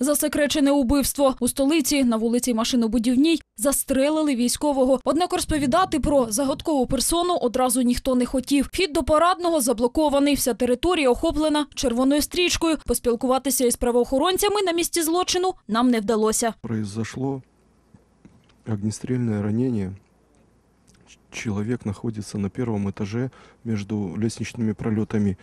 Засекречене убивство у столиці на вулиці Машинобудівній застрелили військового. Однак розповідати про загадкову персону одразу ніхто не хотів. Вхід до парадного заблокований. Вся територія охоплена червоною стрічкою. Поспілкуватися із правоохоронцями на місці злочину нам не вдалося. Произошло огнестрельное ранение. Ч- Человек находится на первом этаже между лестничными пролетами.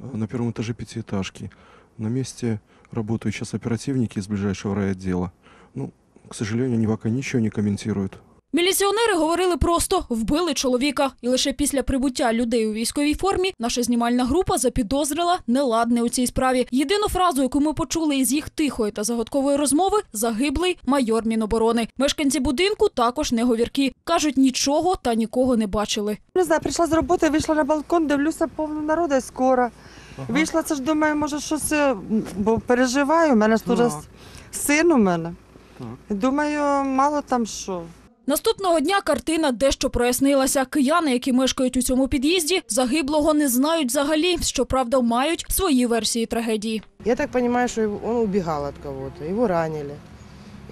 э, На первом этаже пятиэтажки. На месте работают сейчас оперативники из ближайшего райотдела. Ну, к сожалению, они пока ничего не комментируют. Міліціонери говорили просто вбили чоловіка, і лише після прибуття людей у військовій формі наша знімальна група запідозрила неладне у цій справі. Єдину фразу, яку ми почули із їх тихої та загадкової розмови, загиблий майор Міноборони. Мешканці будинку також не говірки. кажуть, нічого та нікого не бачили. Не знаю, прийшла з роботи, вийшла на балкон, дивлюся, повно народу скоро. Вийшла, це ж думаю, може щось, е, бо переживаю, у мене ж Так. син у мене. Так. Думаю, мало там що. Наступного дня картина дещо прояснилася. Кияни, які мешкають у цьому під'їзді, загиблого не знають взагалі. Щоправда, мають свої версії трагедії. Я так что его- он убегал от кого-то, его ранили.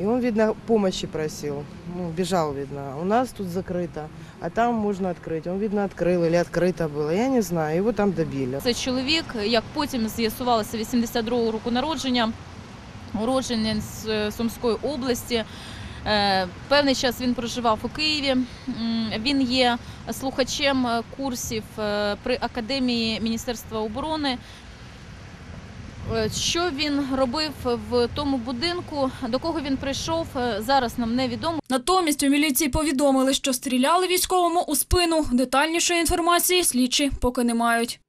И он, видно, помощи просил. Ну, бежал, видно. У нас тут закрыто, а там можно открыть. Он, видно, открыл или открыто было. Я не знаю, его там добили. Це чоловік, як потім з'ясувалося, 82-го року народження, уродженець з е, Сумської області. Е, Певний час він проживав у Києві. М, Він є слухачем е, курсів е, при академії Міністерства оборони. Е, Що він робив в тому будинку, до кого він прийшов, е, зараз нам невідомо. Натомість у міліції повідомили, що стріляли військовому у спину. Детальнішої інформації слідчі поки не мають.